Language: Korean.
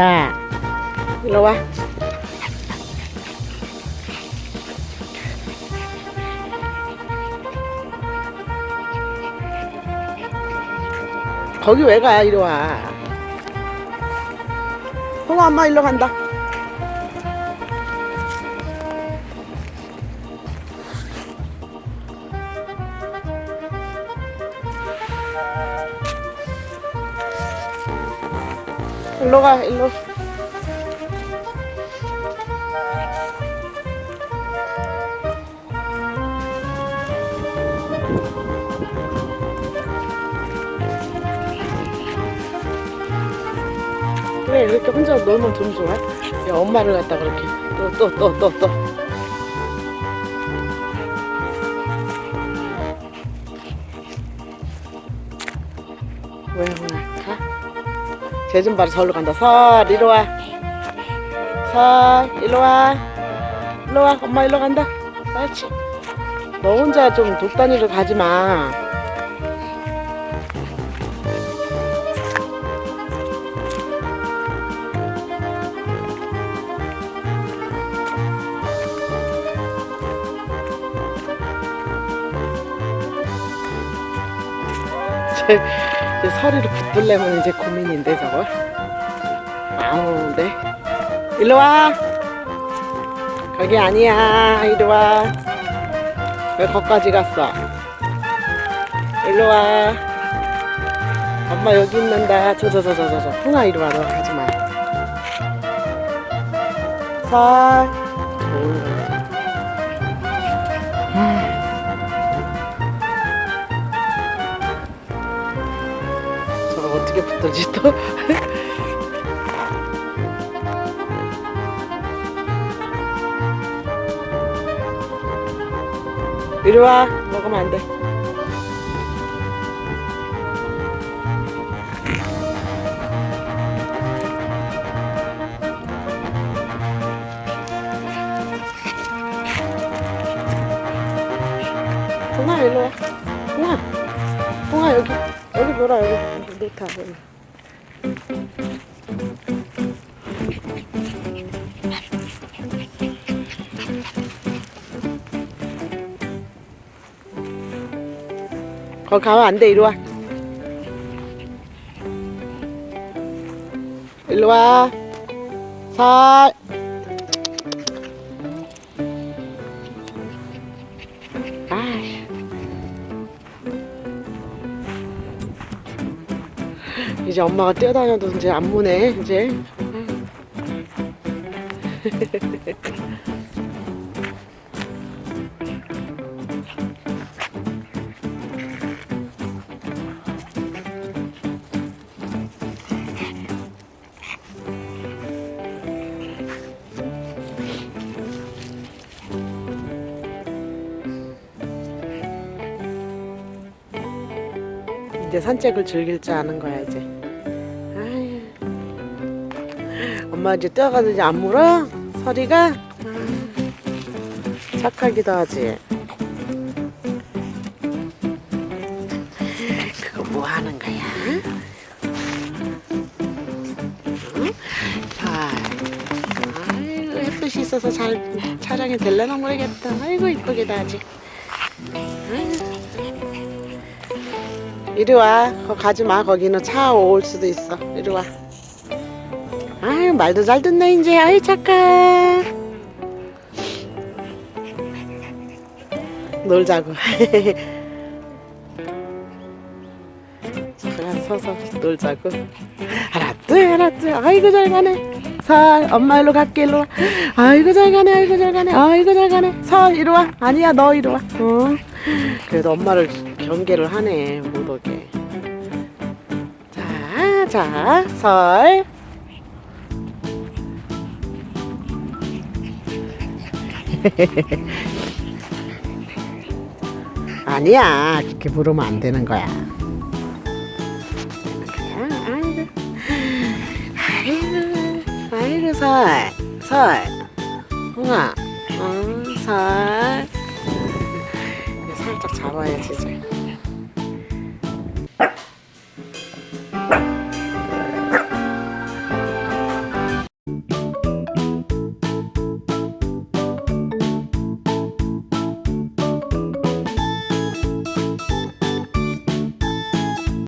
야, 일로 와. 거기 왜 가? 이리 와. 홍아 엄마 일로 간다. 일로 가, 일로. 그래, 이렇게 혼자 놀면 좀 좋아. 야, 엄마를 갖다 그렇게. 또, 또, 또, 또, 또. 왜, 홍 봐라, 저리로 간다. 설, 이리 와. 설, 이리 와. 이리 와, 엄마 일로 간다. 그렇지. 너 혼자 좀 독단위로 가지 마. 제, 제 서리를 붙들려면 이제 고민인데 저거 안 오는데 일로 와. 거기 아니야. 이리 와왜 거기까지 갔어? 일로 와. 엄마 여기 있는다. 저 저 저 저 저저. 흥아 이리 와너 가지마. 살 좋은 거 어떻게 붙들지 또? 이리 와 먹으면 안 돼. 동아 일로 와. 동아, 동아 여기 여기 놀아 여기 놀타 여기. 거기 가면 안 돼, 이리 와. 일로 와. 살. 아이. 이제 엄마가 뛰어다녀도 이제 안 무네, 이제. 이제 산책을 즐길 줄 아는 거야 이제. 엄마 이제 뛰어가도 이제 안 물어? 서리가? 아, 착하기도 하지. 그거 뭐 하는 거야? 아이고 햇빛이 있어서 잘 촬영이 될려나 모르겠다. 아이고 이쁘게도 하지. 아이 이리 와. 거 가지 마. 거기는 차 올 수도 있어. 이리 와. 아유, 말도 잘 듣네, 이제. 아이, 착해. 놀자고. 잠깐 서서 놀자고. 하나, 둘. 아이고, 잘 가네. 설, 엄마 일로 갈게, 일로 와. 아이고, 잘 가네, 아이고, 잘 가네. 아이고, 잘 가네. 설, 이리 와. 아니야, 너 이리 와. 응. 그래도 엄마를 경계를 하네 못 오게. 자, 자, 설. 아니야 그렇게 부르면 안 되는 거야. 아이고 설설. 홍아 응설 살짝 잡아야지.